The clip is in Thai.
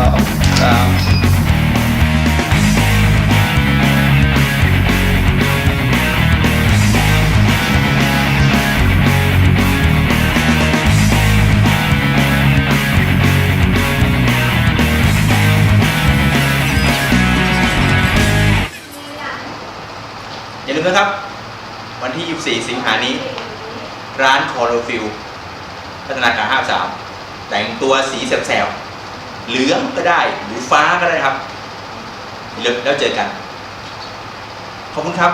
องอย่าลืมนะครับ วันที่ 24 สิงหานี้ ร้านคอโรฟิลพัฒนาการ 53 แต่งตัวสีแสบๆ เหลืองก็ได้หรือฟ้าก็ได้ครับ แล้วเจอกัน ขอบคุณครับ